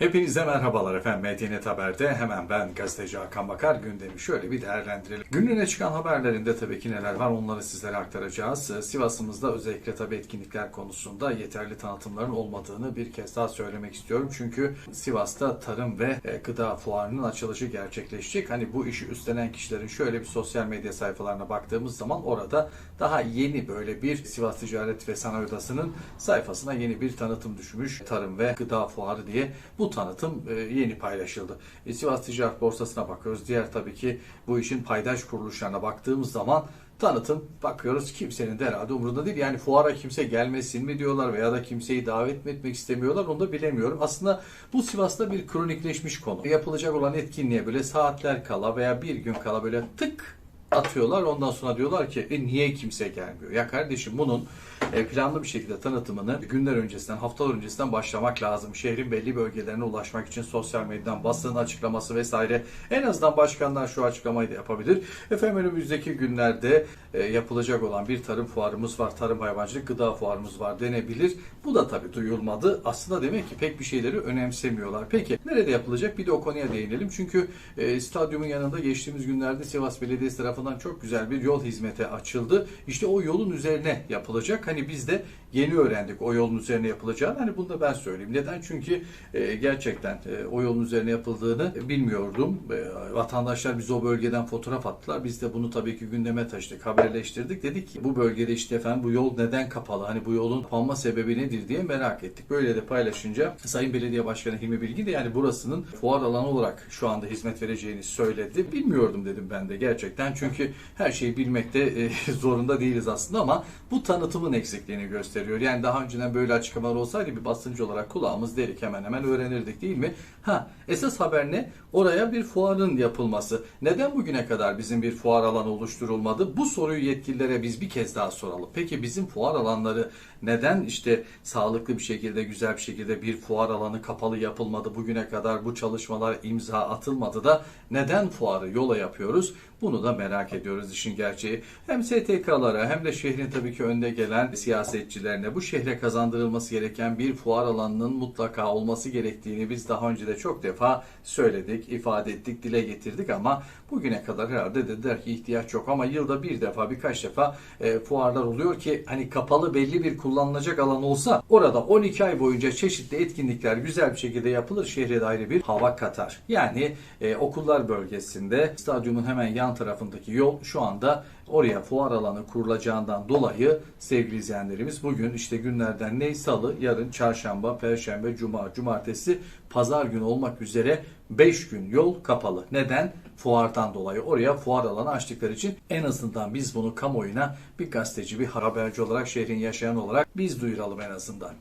Hepinize merhabalar efendim. Medyanet Haber'de hemen ben gazeteci Hakan Bakar gündemi şöyle bir değerlendirelim. Günlüğüne çıkan haberlerinde tabii ki neler var onları sizlere aktaracağız. Sivas'ımızda özellikle tabii etkinlikler konusunda yeterli tanıtımların olmadığını bir kez daha söylemek istiyorum. Çünkü Sivas'ta tarım ve e, gıda fuarının açılışı gerçekleşecek. Hani bu işi üstlenen kişilerin şöyle bir sosyal medya sayfalarına baktığımız zaman orada daha yeni böyle bir Sivas Ticaret ve Sanayi Odası'nın sayfasına yeni bir tanıtım düşmüş. Tarım ve gıda fuarı diye bu tanıtım e, yeni paylaşıldı. E, Sivas Ticaret Borsası'na bakıyoruz. Diğer tabii ki bu işin paydaş kuruluşlarına baktığımız zaman tanıtım bakıyoruz kimsenin de herhalde umurunda değil. Yani fuara kimse gelmesin mi diyorlar veya da kimseyi davet mi etmek istemiyorlar onu da bilemiyorum. Aslında bu Sivas'ta bir kronikleşmiş konu. Yapılacak olan etkinliğe böyle saatler kala veya bir gün kala böyle tık atıyorlar. Ondan sonra diyorlar ki e niye kimse gelmiyor? Ya kardeşim bunun e, planlı bir şekilde tanıtımını günler öncesinden, haftalar öncesinden başlamak lazım. Şehrin belli bölgelerine ulaşmak için sosyal medyadan basın açıklaması vesaire. En azından başkanlar şu açıklamayı da yapabilir. Efendim önümüzdeki günlerde e, yapılacak olan bir tarım fuarımız var. Tarım hayvancılık gıda fuarımız var denebilir. Bu da tabii duyulmadı. Aslında demek ki pek bir şeyleri önemsemiyorlar. Peki nerede yapılacak? Bir de o konuya değinelim. Çünkü e, stadyumun yanında geçtiğimiz günlerde Sivas Belediyesi tarafından çok güzel bir yol hizmeti açıldı. İşte o yolun üzerine yapılacak. Hani biz de yeni öğrendik o yolun üzerine yapılacağını. Hani bunu da ben söyleyeyim. Neden? Çünkü e, gerçekten e, o yolun üzerine yapıldığını bilmiyordum. E, vatandaşlar bize o bölgeden fotoğraf attılar. Biz de bunu tabii ki gündeme taşıdık, haberleştirdik. Dedik ki bu bölgede işte efendim bu yol neden kapalı? Hani bu yolun kapanma sebebi nedir diye merak ettik. Böyle de paylaşınca Sayın Belediye Başkanı Hilmi Bilgin de yani burasının fuar alanı olarak şu anda hizmet vereceğini söyledi. Bilmiyordum dedim ben de gerçekten. Çünkü her şeyi bilmekte e, zorunda değiliz aslında ama bu tanıtımın eksikliğini gösteriyor. Yani daha önceden böyle açıklamalar olsaydı bir basıncı olarak kulağımız delik hemen hemen öğrenirdik değil mi? Ha esas haber ne? Oraya bir fuarın yapılması. Neden bugüne kadar bizim bir fuar alanı oluşturulmadı? Bu soruyu yetkililere biz bir kez daha soralım. Peki bizim fuar alanları neden işte sağlıklı bir şekilde, güzel bir şekilde bir fuar alanı kapalı yapılmadı? Bugüne kadar bu çalışmalar imza atılmadı da neden fuarı yola yapıyoruz? Bunu da merak ediyoruz işin gerçeği. Hem STK'lara hem de şehrin tabii ki önde gelen siyasetçilerine bu şehre kazandırılması gereken bir fuar alanının mutlaka olması gerektiğini biz daha önce de çok defa söyledik, ifade ettik, dile getirdik ama bugüne kadar herhalde dediler ki ihtiyaç yok ama yılda bir defa birkaç defa e, fuarlar oluyor ki hani kapalı belli bir kullanılacak alan olsa orada 12 ay boyunca çeşitli etkinlikler güzel bir şekilde yapılır şehre dair bir hava katar. Yani e, okullar bölgesinde stadyumun hemen yan tarafındaki yol şu anda oraya fuar alanı kurulacağından dolayı sevgili izleyenlerimiz bugün işte günlerden ne salı, yarın çarşamba, perşembe, cuma, cumartesi, pazar günü olmak üzere 5 gün yol kapalı. Neden? Fuardan dolayı. Oraya fuar alanı açtıkları için en azından biz bunu kamuoyuna bir gazeteci, bir haberci olarak, şehrin yaşayan olarak biz duyuralım en azından.